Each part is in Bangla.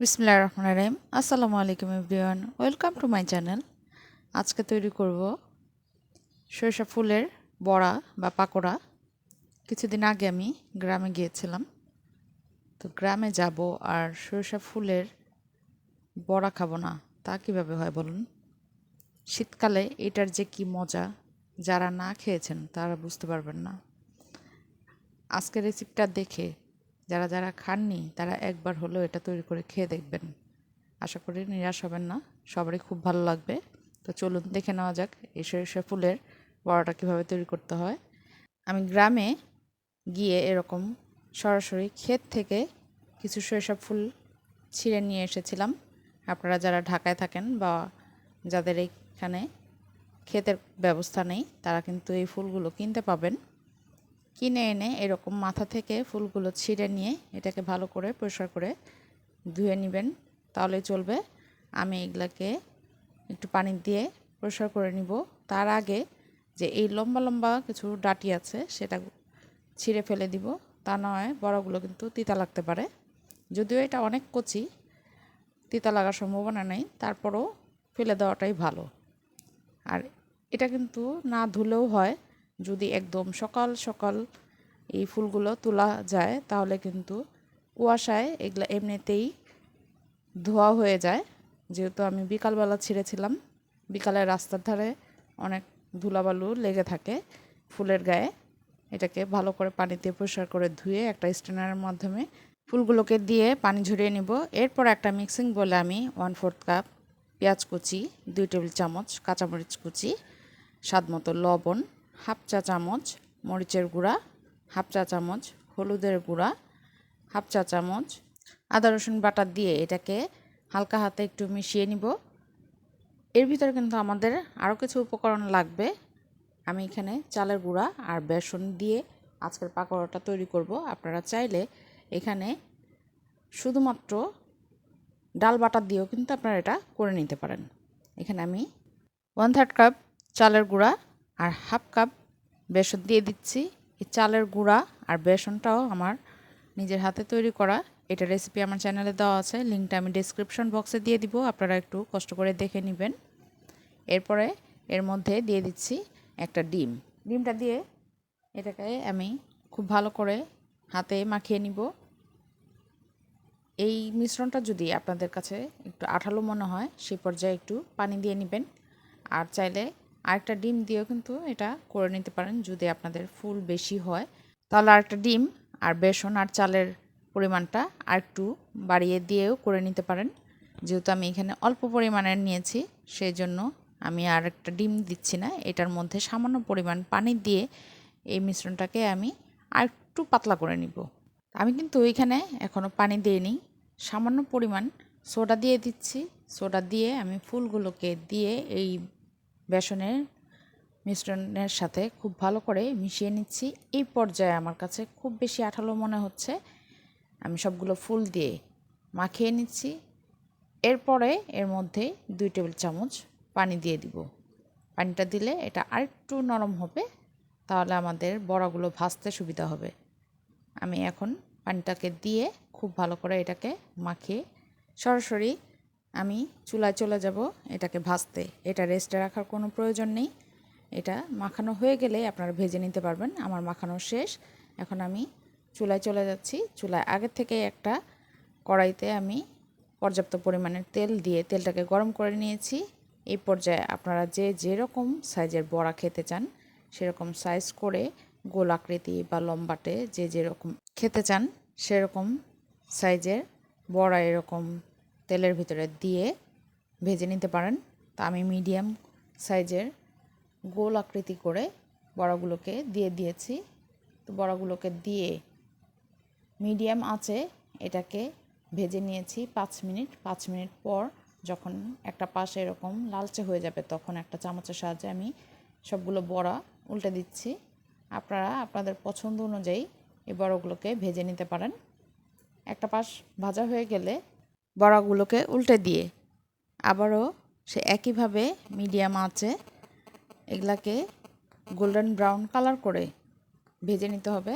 বিসমিল্লাহ রহমান রহিম। আসসালামু আলাইকুম everyone. Welcome to my channel. আজকে তৈরি করব সরিষা ফুলের বড়া বা পাকোড়া। কিছুদিন আগে আমি গ্রামে গিয়েছিলাম। তো গ্রামে যাব আর সরিষা ফুলের বড়া খাব না, তা কীভাবে হয় বলুন? শীতকালে এটার যে কি মজা, যারা না খেয়েছেন তারা বুঝতে পারবেন না। আজকের রেসিপিটা দেখে যারা যারা খাননি, তারা একবার হলেও এটা তৈরি করে খেয়ে দেখবেন। আশা করি নিরাশ হবেন না, সবারই খুব ভালো লাগবে। তো চলুন দেখে নেওয়া যাক এই সরিষা ফুলের বড়াটা কীভাবে তৈরি করতে হয়। আমি গ্রামে গিয়ে এরকম সরাসরি ক্ষেত থেকে কিছু সরিষা ফুল ছিঁড়ে নিয়ে এসেছিলাম। আপনারা যারা ঢাকায় থাকেন বা যাদের এইখানে ক্ষেতের ব্যবস্থা নেই, তারা কিন্তু এই ফুলগুলো কিনতে পাবেন। কিনে এনে এরকম মাথা থেকে ফুলগুলো ছিঁড়ে নিয়ে এটাকে ভালো করে পরিষ্কার করে ধুয়ে নেবেন তাহলে চলবে। আমি এগুলাকে একটু পানি দিয়ে পরিষ্কার করে নিব। তার আগে যে এই লম্বা লম্বা কিছু ডাটি আছে সেটা ছিঁড়ে ফেলে দিব। তা নয়, বড়গুলো কিন্তু তিতা লাগতে পারে। যদিও এটা অনেক কচি, তিতা লাগার সম্ভাবনা নেই, তারপরও ফেলে দেওয়াটাই ভালো। আর এটা কিন্তু না ধুলেও হয় যদি একদম সকাল সকাল এই ফুলগুলো তোলা যায়, তাহলে কিন্তু কুয়াশায় এগুলো এমনিতেই ধোয়া হয়ে যায়। যেহেতু আমি বিকালবেলা ছিঁড়েছিলাম বিকালে রাস্তার ধারে অনেক ধুলাবালু লেগে থাকে ফুলের গায়ে। এটাকে ভালো করে পানিতে পরিষ্কার করে ধুয়ে একটা স্ট্রেনারের মাধ্যমে ফুলগুলোকে দিয়ে পানি ঝরিয়ে নিব। এরপর একটা মিক্সিং বলে আমি ওয়ান ফোর্থ কাপ পেঁয়াজ কুচি, দুই টেবিল চামচ কাঁচামরিচ কুচি, স্বাদ মতো লবণ হাফ চা চামচ মরিচের গুঁড়া, হাফ চা চামচ হলুদের গুঁড়া, হাফ চা চামচ আদা, রসুন বাটা দিয়ে এটাকে হালকা হাতে একটু মিশিয়ে নিব। এর ভিতরে কিন্তু আমাদের আরও কিছু উপকরণ লাগবে। আমি এখানে চালের গুঁড়া আর বেসন দিয়ে আজকের পাকোড়াটা তৈরি করব। আপনারা চাইলে এখানে শুধুমাত্র ডাল বাটা দিয়েও কিন্তু আপনারা এটা করে নিতে পারেন। এখানে আমি ওয়ান থার্ড কাপ চালের গুঁড়া আর হাফ কাপ বেসন দিয়ে দিচ্ছি। এই চালের গুঁড়া আর বেসনটাও আমার নিজের হাতে তৈরি করা। এটা রেসিপি আমার চ্যানেলে দেওয়া আছে। লিঙ্কটা আমি ডিসক্রিপশন বক্সে দিয়ে দিব। আপনারা একটু কষ্ট করে দেখে নেবেন। এরপরে এর মধ্যে দিয়ে দিচ্ছি একটা ডিম। ডিমটা দিয়ে এটাকে আমি খুব ভালো করে হাতে মাখিয়ে নিব। এই মিশ্রণটা যদি আপনাদের কাছে একটু আঠালো মনে হয় সেই পর্যায়ে একটু পানি দিয়ে নেবেন। আর চাইলে আরেকটা ডিম দিয়েও কিন্তু এটা করে নিতে পারেন যদি আপনাদের ফুল বেশি হয়। তাহলে আরেকটা ডিম আর বেসন আর চালের পরিমাণটা আরেকটু বাড়িয়ে দিয়েও করে নিতে পারেন। যেহেতু আমি এখানে অল্প পরিমাণের নিয়েছি সেই জন্য আমি আর একটা ডিম দিচ্ছি না। এটার মধ্যে সামান্য পরিমাণ পানি দিয়ে এই মিশ্রণটাকে আমি আরেকটু পাতলা করে নিব। আমি কিন্তু এখানে এখনও পানি দিইনি। সামান্য পরিমাণ সোডা দিয়ে দিচ্ছি। সোডা দিয়ে আমি ফুলগুলোকে দিয়ে এই বেসনের মিশ্রণের সাথে খুব ভালো করে মিশিয়ে নিচ্ছি। এই পর্যায়ে আমার কাছে খুব বেশি আঠালো মনে হচ্ছে। আমি সবগুলো ফুল দিয়ে মাখিয়ে নিচ্ছি। এরপরে এর মধ্যে দুই টেবিল চামচ পানি দিয়ে দিব। পানিটা দিলে এটা আরেকটু নরম হবে, তাহলে আমাদের বড়াগুলো ভাজতে সুবিধা হবে। আমি এখন পানিটাকে দিয়ে খুব ভালো করে এটাকে মাখিয়ে সরাসরি আমি চুলায় চলে যাব, এটাকে ভাজতে। এটা রেস্টে রাখার কোনো প্রয়োজন নেই। এটা মাখানো হয়ে গেলে আপনারা ভেজে নিতে পারবেন। আমার মাখানো শেষ। এখন আমি চুলায় চলে যাচ্ছি। চুলায় আগের থেকে একটা কড়াইতে আমি পর্যাপ্ত পরিমাণের তেল দিয়ে তেলটাকে গরম করে নিয়েছি। এই পর্যায়ে আপনারা যে যেরকম সাইজের বড়া খেতে চান, সেরকম সাইজ করে গোল আকৃতি বা লম্বাটে যে যেরকম খেতে চান, সেরকম সাইজের বড়া এরকম তেলের ভিতরে দিয়ে ভেজে নিতে পারেন তা আমি মিডিয়াম সাইজের গোল আকৃতি করে বড়াগুলোকে দিয়ে দিয়েছি। তো বড়াগুলোকে দিয়ে মিডিয়াম আছে এটাকে ভেজে নিয়েছি পাঁচ মিনিট। পাঁচ মিনিট পর যখন একটা পাশে এরকম লালচে হয়ে যাবে তখন একটা চামচের সাহায্যে আমি সবগুলো বড়া উল্টে দিচ্ছি। আপনারা আপনাদের পছন্দ অনুযায়ী এই বড়াগুলোকে ভেজে নিতে পারেন। একটা পাশ ভাজা হয়ে গেলে বড়াগুলোকে উল্টে দিয়ে আবারও সে একইভাবে মিডিয়াম আঁচে এগুলাকে গোল্ডেন ব্রাউন কালার করে ভেজে নিতে হবে।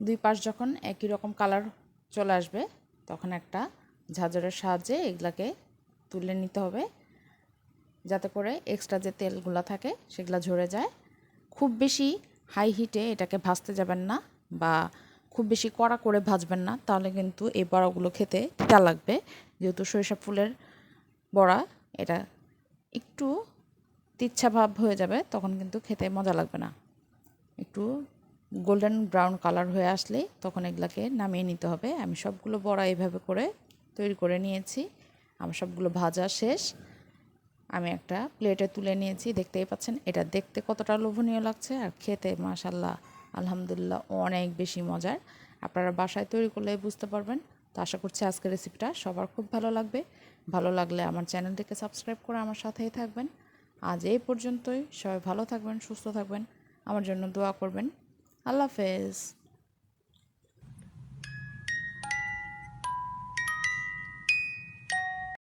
দুই পাশ যখন একই রকম কালার চলে আসবে, তখন একটা ঝাঁঝরের সাহায্যে এগুলাকে তুলে নিতে হবে। যাতে করে এক্সট্রা যে তেলগুলো থাকে সেগুলো ঝরে যায়। খুব বেশি হাই হিটে এটাকে ভাজতে যাবেন না বা খুব বেশি কড়া করে ভাজবেন না, তাহলে কিন্তু এই বড়াগুলো খেতে তিতা লাগবে। যেহেতু সরিষা ফুলের বড়া, এটা একটু তিচ্ছা ভাব হয়ে যাবে, তখন কিন্তু খেতে মজা লাগবে না। একটু গোল্ডেন ব্রাউন কালার হয়ে আসলে তখন এগুলাকে নামিয়ে নিতে হবে। আমি সবগুলো বড়া এইভাবে করে তৈরি করে নিয়েছি। আমার সবগুলো ভাজা শেষ। আমি একটা প্লেটে তুলে নিয়েছি, দেখতেই পাচ্ছেন, এটা দেখতে কতটা লোভনীয় লাগছে, আর খেতে মাশাল্লাহ আলহামদুলিল্লাহ, অনেক বেশি মজার। আপনারা বাসায় তৈরি করলে বুঝতে পারবেন। তো আশা করছি আজকের রেসিপিটা সবার খুব ভালো লাগবে। ভালো লাগলে আমার চ্যানেলটিকে সাবস্ক্রাইব করে আমার সাথেই থাকবেন। আজ এই পর্যন্তই। সবাই ভালো থাকবেন, সুস্থ থাকবেন। আমার জন্য দোয়া করবেন। আল্লাহ হাফেজ।